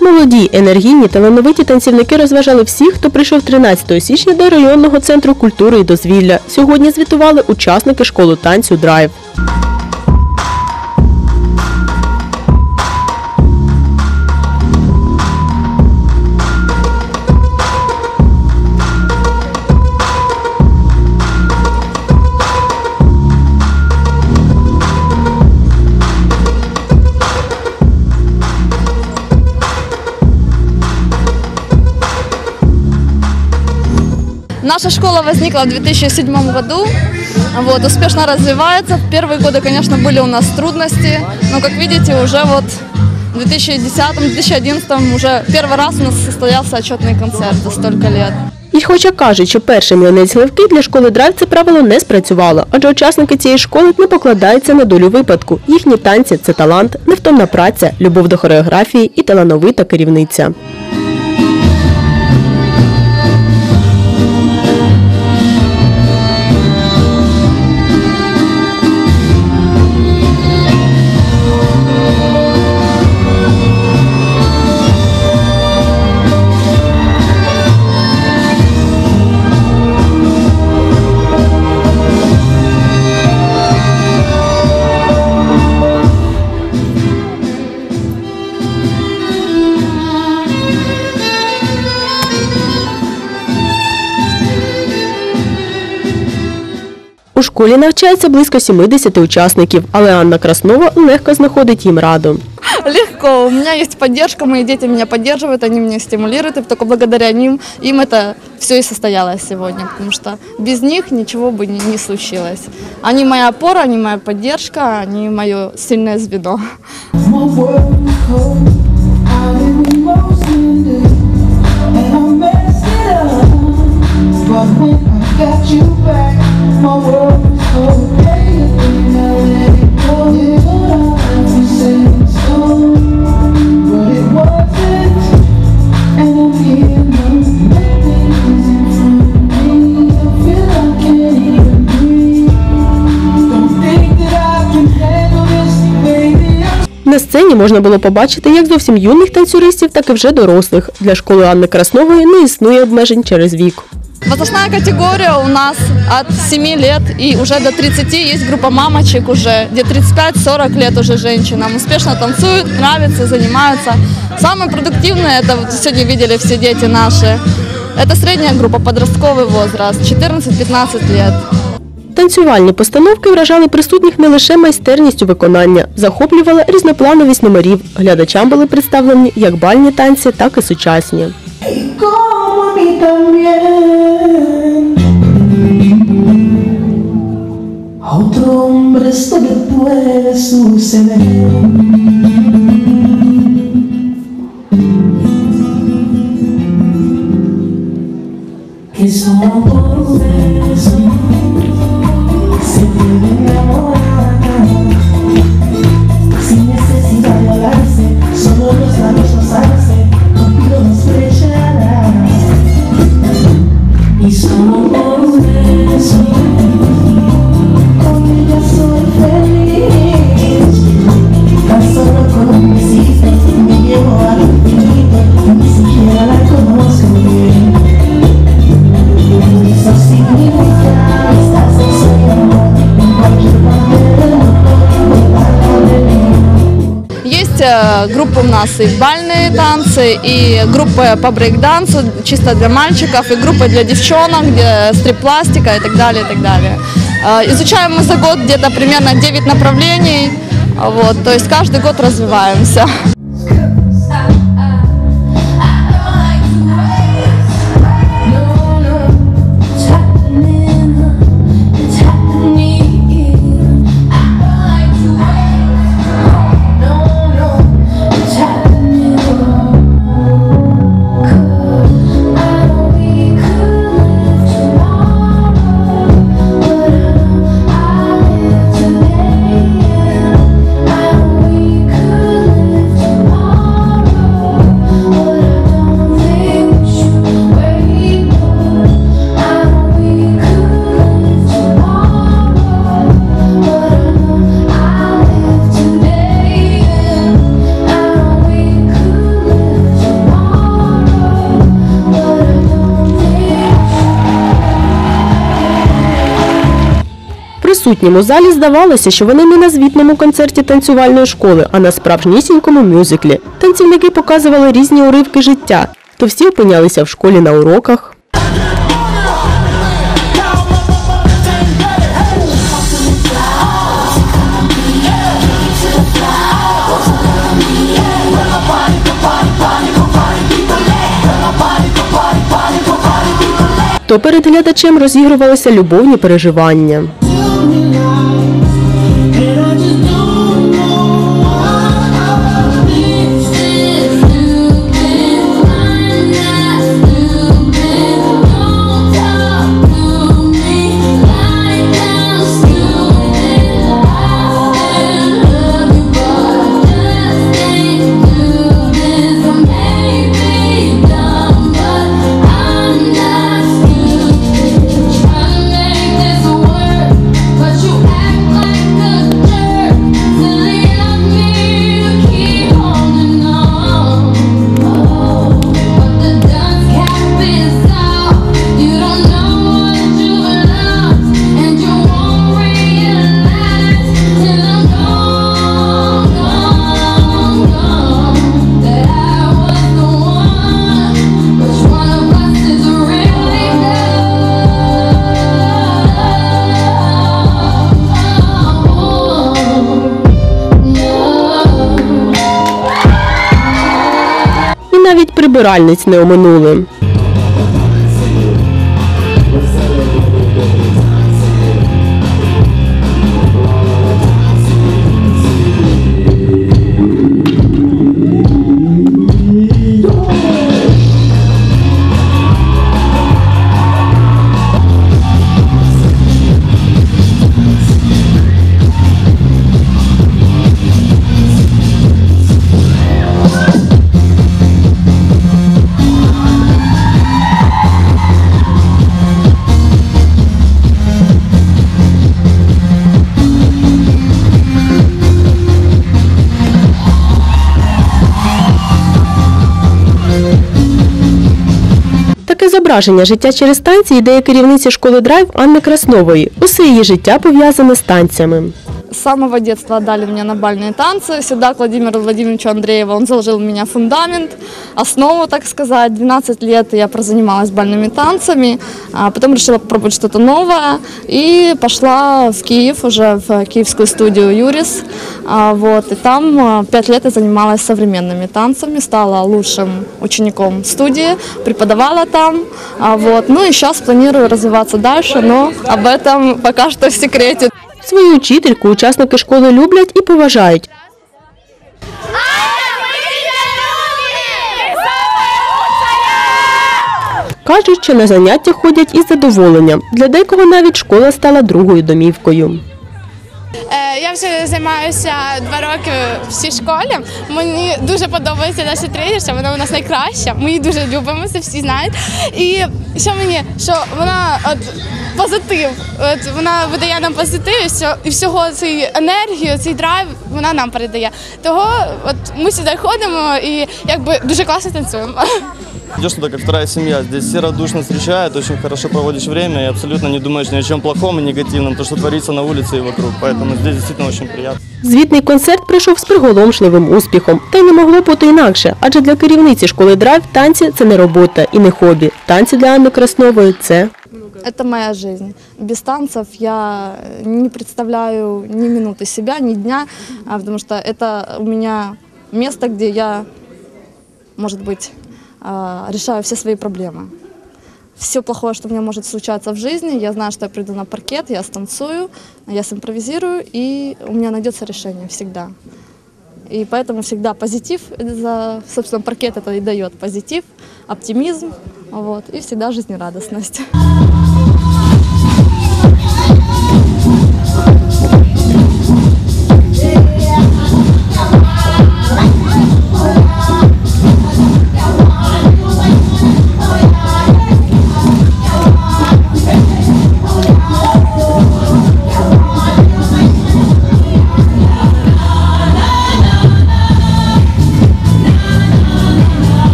Молоді, енергійні, талановиті танцівники розважали всіх, хто прийшов 13 січня до районного центру культури і дозвілля. Сьогодні звітували учасники школи танцю Драйв. Наша школа возникла в 2007 году, вот, успешно развивается. В первые годы, конечно, были у нас трудности, но, как видите, уже вот в 2010-2011 уже первый раз у нас состоялся отчетный концерт за столько лет. І хоча кажуть, що перший млинець гливки для школи драйв це правило не спрацювало, адже учасники цієї школи не покладаються на долю випадку. Їхні танці це талант, невтомна праця, любов до хореографії і талановита керівниця. У школі навчається близько 70 учасників, але Анна Краснова легко знаходить їм раду. Легко, у меня есть поддержка, мои дети меня поддерживают, они меня стимулируют, и только благодаря ним, им это все и состоялось сегодня, потому что без них ничего бы не, случилось. Они моя опора, они моя поддержка, они мое сильное звено. My world is cold. I'm emotionally, and I messed it up. But when I got you back, На сцені можна було побачити як зовсім юних танцюристів, так і вже дорослих. Для школи Анни Краснової не існує обмежень через вік. Возрастная категория у нас от 7 лет и уже до 30 есть группа мамочек уже, где 35-40 лет уже женщинам. Успешно танцуют, нравится, занимаются. Самые продуктивные, это вот сегодня видели все дети наши, это средняя группа, подростковый возраст, 14-15 лет. Танцювальні постановки вражали присутніх не лише майстерністю виконання, захоплювала різноплановість номерів. Глядачам були представлені як бальні танці, так і сучасні. Otro hombre esto le puede suceder. группы у нас и бальные танцы, и группы по брейк-дансу, чисто для мальчиков, и группы для девчонок, где стрип-пластика и так далее, и так далее. Э, Изучаем мы за год где-то примерно 9 направлений, вот, то есть каждый год развиваемся. Присутнім у залі здавалося, що вони не на звітному концерті танцювальної школи, а на справжнісінькому мюзиклі. Танцівники показували різні уривки життя. То всі опинялися в школі на уроках, то перед глядачем розігрувалися любовні переживання. you know навіть прибиральниць не оминули. Зображення життя через танці ідея керівниці школи драйв Анни Краснової. Усе її життя пов'язане з танцями. С самого детства отдали меня на бальные танцы. Всегда к Владимиру Андрееву. Он заложил в меня фундамент, основу, так сказать. 12 лет я прозанималась бальными танцами, а потом решила попробовать что-то новое и пошла в Киев, уже в киевскую студию Юрис. А, Вот, и там а, 5 лет я занималась современными танцами, стала лучшим учеником студии, преподавала там. А, Вот. Ну и сейчас планирую развиваться дальше, но об этом пока что в секрете. Свою учительку учасники школи люблять і поважають. Кажуть, що на заняття ходять із задоволенням. Для декого навіть школа стала другою домівкою. Я вже займаюся два роки в цій школі. Мені дуже подобається наша тренерша, вона у нас найкраща. Ми її дуже любимо, це всі знають. І що мені, що вона от позитив, от вона видає нам позитив, що і всього цей енергію, цей драйв вона нам передає. Того от ми сюди ходимо і якби дуже класно танцюємо. Идешь туда как вторая семья. Здесь все радушно встречают, очень хорошо проводишь время и абсолютно не думаешь ни о чем плохом и негативном, то, что творится на улице и вокруг. Поэтому здесь действительно очень приятно. Звітний концерт пройшов з приголомшливим успіхом. Та й не могло бути інакше, адже для керівниці школи драйв танці це не робота і не хобі. Танці для Анни Краснової це Это моя жизнь. Без танцев я не представляю ни минуты себя, ни дня, а, потому что это у меня место, где я, может быть, а, решаю все свои проблемы. Все плохое, что у меня может случаться в жизни, я знаю, что я приду на паркет, я станцую, я симпровизирую, и у меня найдется решение всегда. И поэтому всегда позитив, за, собственно, паркет это и дает позитив, оптимизм, вот, и всегда жизнерадостность.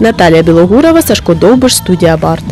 Наталія Білогурова, Сашко Довбиш, студія Барт.